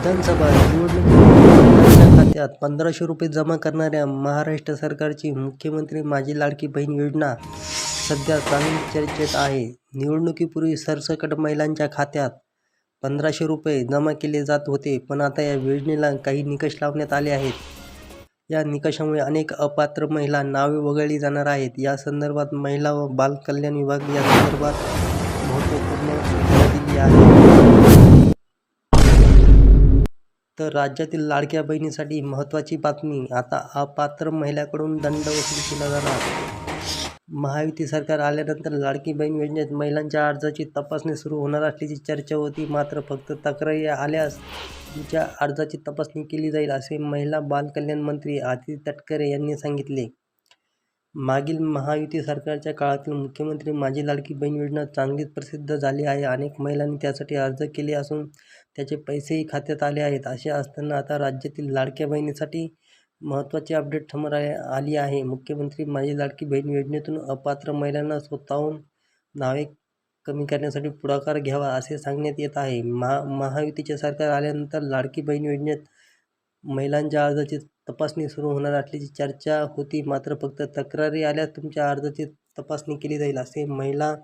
विधानसभा निवडणुकीच्या खात्यात पंधराशे रुपये जमा करणाऱ्या महाराष्ट्र सरकारची मुख्यमंत्री माझी लाडकी बहीण योजना सध्या चांगली चर्चेत आहे. निवडणुकीपूर्वी सरसकट महिलांच्या खात्यात पंधराशे रुपये जमा केले जात होते. पण आता या योजनेला काही निकष लावण्यात आले आहेत. या निकषामुळे अनेक अपात्र महिला नावे वगळली जाणार आहेत. या संदर्भात महिला व बालकल्याण विभाग या संदर्भात महत्त्वपूर्ण सूचना दिली आहे. तर राज्यातील लाडक्या बहिणीसाठी महत्त्वाची बातमी आता अपात्र महिलाकडून दंड वसूल केला जाणार. महायुती सरकार आल्यानंतर लाडकी बहीण योजनेत महिलांच्या अर्जाची तपासणी सुरू होणार असल्याची चर्चा होती. मात्र फक्त तक्रारी आल्यास तुमच्या अर्जाची तपासणी केली जाईल असे महिला बालकल्याण मंत्री आदिती तटकरे यांनी सांगितले. मागील महायुती सरकारच्या काळातील मुख्यमंत्री माझी लाडकी बहीण योजना चांगलीच प्रसिद्ध झाली आहे. अनेक महिलांनी त्यासाठी अर्ज केले असून त्याचे पैसेही खात्यात आले आहेत. असे असताना आता राज्यातील लाडक्या बहिणीसाठी महत्त्वाची अपडेट समोर आली आहे. मुख्यमंत्री माझी लाडकी बहीण योजनेतून अपात्र महिलांना स्वतःहून नावे कमी करण्यासाठी पुढाकार घ्यावा असे सांगण्यात येत आहे. महा महायुतीचे सरकार आल्यानंतर लाडकी बहीण योजनेत महिलांच्या अर्जाची तपासणी सुरू होणार असल्याची चर्चा होती. मात्र फक्त तक्रारी आल्यास तुमच्या अर्जाची तपासणी केली जाईल असे महिला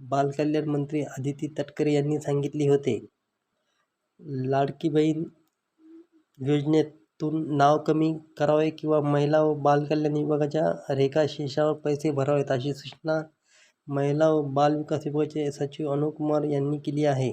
बालकल्याण मंत्री आदिती तटकरे यांनी सांगितले होते. लाडकी बहीण योजनेतून नाव कमी करावे किंवा महिला व बालकल्याण विभागाच्या रेखाशिर्षावर पैसे भरावेत अशी सूचना महिला व बालविकास विभागाचे सचिव अनुकुमार यांनी केली आहे.